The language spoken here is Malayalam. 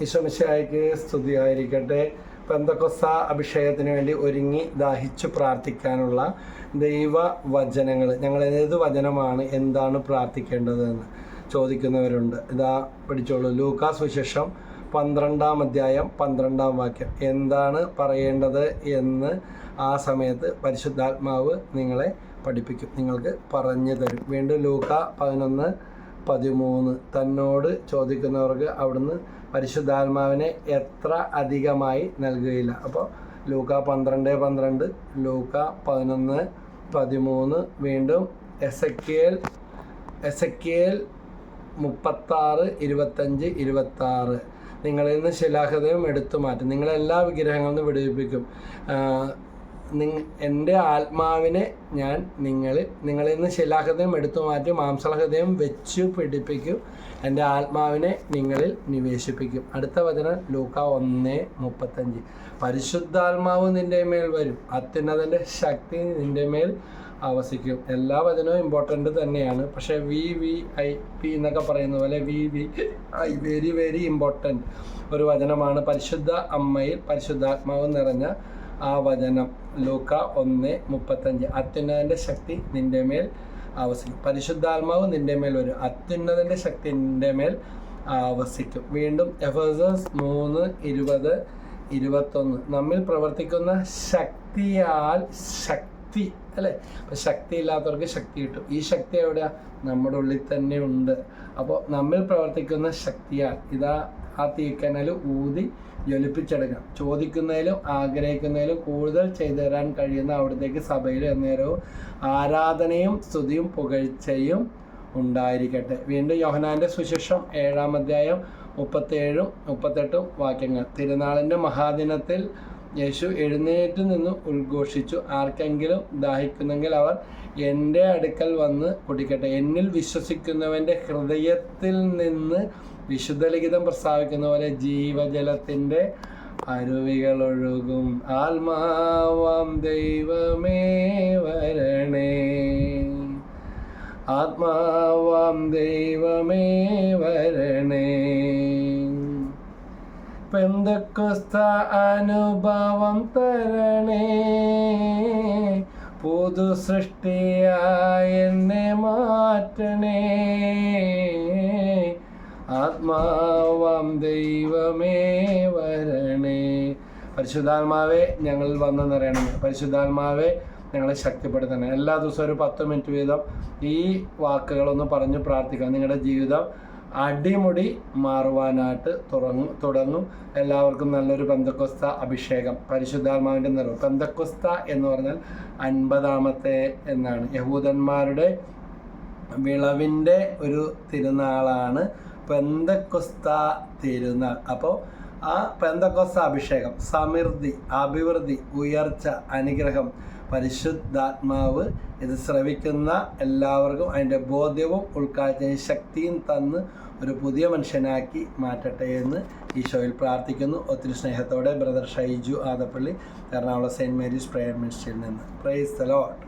ഈശ്വമിശായിക്ക് സ്തുതിയായിരിക്കട്ടെ. പെന്തക്കൊസ അഭിഷേകത്തിന് വേണ്ടി ഒരുങ്ങി ദാഹിച്ചു പ്രാർത്ഥിക്കാനുള്ള ദൈവ വചനങ്ങൾ ഞങ്ങൾ ഏത് വചനമാണ് എന്താണ് പ്രാർത്ഥിക്കേണ്ടതെന്ന് ചോദിക്കുന്നവരുണ്ട്. ഇതാ പഠിച്ചോളൂ. ലൂക്കാസ് സുശേഷം പന്ത്രണ്ടാം അധ്യായം പന്ത്രണ്ടാം വാക്യം. എന്താണ് പറയേണ്ടത് എന്ന് ആ സമയത്ത് പരിശുദ്ധാത്മാവ് നിങ്ങളെ പഠിപ്പിക്കും. നിങ്ങൾക്ക് പറഞ്ഞു തരും. വീണ്ടും ലൂക്ക പതിനൊന്ന് പതിമൂന്ന്. തന്നോട് ചോദിക്കുന്നവർക്ക് അവിടുന്ന് പരിശുദ്ധാത്മാവിനെ എത്ര അധികമായി നൽകുകയില്ല. അപ്പോൾ ലൂക്ക പന്ത്രണ്ട് പന്ത്രണ്ട് ലൂക്ക പതിനൊന്ന് പതിമൂന്ന് വീണ്ടും എസക്കിയേൽ എസക്കിയേൽ മുപ്പത്താറ് ഇരുപത്തഞ്ച് ഇരുപത്താറ്. നിങ്ങളിൽ നിന്ന് ശിലാഹൃദയം എടുത്തു മാറ്റും. നിങ്ങളെല്ലാ വിഗ്രഹങ്ങളിൽ നിന്ന് വിടുവിപ്പിക്കും. എന്റെ ആത്മാവിനെ ഞാൻ നിങ്ങൾ നിങ്ങളിൽ നിന്ന് ശിലാഹൃദയം എടുത്തു മാറ്റി മാംസഹൃദയം വെച്ചു പിടിപ്പിക്കും. എന്റെ ആത്മാവിനെ നിങ്ങളിൽ നിവേശിപ്പിക്കും. അടുത്ത വചനം ലൂക്ക ഒന്ന് മുപ്പത്തഞ്ച്. പരിശുദ്ധാത്മാവ് നിന്റെ മേൽ വരും. അത്യുന്നതന്റെ ശക്തി നിന്റെ മേൽ ആവസിക്കും എല്ലാ വചനവും ഇമ്പോർട്ടന്റ് തന്നെയാണ്. പക്ഷേ വി വി ഐ പി എന്നൊക്കെ പറയുന്ന പോലെ V V I very very important ഒരു വചനമാണ്. പരിശുദ്ധ അമ്മയിൽ പരിശുദ്ധാത്മാവ് നിറഞ്ഞ ആ വചനം ലൂക്ക ഒന്ന് മുപ്പത്തഞ്ച്. അത്യുന്നതന്റെ ശക്തി നിന്റെ മേൽ ആവസിക്കും. പരിശുദ്ധാത്മാവ് നിന്റെ മേൽ വരും. അത്യുന്നതന്റെ ശക്തി നിന്റെ മേൽ ആവസിക്കും. വീണ്ടും എഫേസസ് മൂന്ന് ഇരുപത് ഇരുപത്തൊന്ന്. നമ്മിൽ പ്രവർത്തിക്കുന്ന ശക്തിയാൽ ശക്തി അല്ലേ? അപ്പം ശക്തി ഇല്ലാത്തവർക്ക് ശക്തി കിട്ടും. ഈ ശക്തി എവിടെയാ? നമ്മുടെ ഉള്ളിൽ തന്നെ ഉണ്ട്. അപ്പോൾ നമ്മിൽ പ്രവർത്തിക്കുന്ന ശക്തിയാൽ ഇതാ ആ തീക്കനൽ ഊതി ജ്വലിപ്പിച്ചെടുക്കാം ചോദിക്കുന്നതിലും ആഗ്രഹിക്കുന്നതിലും കൂടുതൽ ചെയ്തു തരാൻ കഴിയുന്ന അവിടത്തേക്ക് സഭയിൽ എന്നേരവും ആരാധനയും സ്തുതിയും പുകഴ്ചയും ഉണ്ടായിരിക്കട്ടെ. വീണ്ടും യോഹനാന്റെ സുശേഷം ഏഴാം അധ്യായം മുപ്പത്തേഴും മുപ്പത്തെട്ടും വാക്യങ്ങൾ. തിരുനാളിന്റെ മഹാദിനത്തിൽ യേശു എഴുന്നേറ്റ് നിന്ന് ഉദ്ഘോഷിച്ചു. ആർക്കെങ്കിലും ദാഹിക്കുന്നെങ്കിൽ അവർ എന്റെ അടുക്കൽ വന്ന് കുടിക്കട്ടെ. എന്നിൽ വിശ്വസിക്കുന്നവന്റെ ഹൃദയത്തിൽ നിന്ന് വിശുദ്ധ ലിഖിതം പ്രസ്താവിക്കുന്ന പോലെ ജീവജലത്തിന്റെ അരുവികൾ ഒഴുകും. ആത്മാവാം ദൈവമേ വരണേ. ആത്മാവാം ദൈവമേ പെന്തക്കുസ്ത അനുഭവം തരണേ. പുതു സൃഷ്ടിയായി എന്നെ മാറ്റണേ. ആത്മാവം ദൈവമേ വരണേ. പരിശുദ്ധാത്മാവെ ഞങ്ങൾ വന്നു നിറയണമേ പരിശുദ്ധാത്മാവെ ഞങ്ങളെ ശക്തിപ്പെടുത്തണേ. എല്ലാ ദിവസവും ഒരു പത്ത് മിനിറ്റ് വീതം ഈ വാക്കുകളൊന്ന് പറഞ്ഞു പ്രാർത്ഥിക്കാം. നിങ്ങളുടെ ജീവിതം അടിമുടി മാറുവാനായിട്ട് തുടങ്ങും തുടങ്ങും. എല്ലാവർക്കും നല്ലൊരു പന്തക്കൊസ്ത അഭിഷേകം. പരിശുദ്ധാത്മാവിന്റെ നിറവ്. പന്തക്കൊസ്ത എന്ന് പറഞ്ഞാൽ അൻപതാമത്തെ എന്നാണ്. യഹൂദന്മാരുടെ വിളവിന്റെ ഒരു തിരുനാളാണ് പെന്തക്കൊസ്ത തിരുനാൾ. അപ്പോൾ ആ പെന്തക്കോസ അഭിഷേകം സമൃദ്ധി അഭിവൃദ്ധി ഉയർച്ച അനുഗ്രഹം പരിശുദ്ധാത്മാവ് ഇത് ശ്രവിക്കുന്ന എല്ലാവർക്കും അതിന്റെ ബോധ്യവും ഉൾക്കാഴ്ചയും ശക്തിയും തന്ന് ഒരു പുതിയ മനുഷ്യനാക്കി മാറ്റട്ടെ എന്ന് ഈശോയിൽ പ്രാർത്ഥിക്കുന്നു. ഒത്തിരി സ്നേഹത്തോടെ brother Shaiju Adappally Ernakulam Saint Mary's prayer മിനിസ്റ്ററിൽ നിന്ന്. Praise the load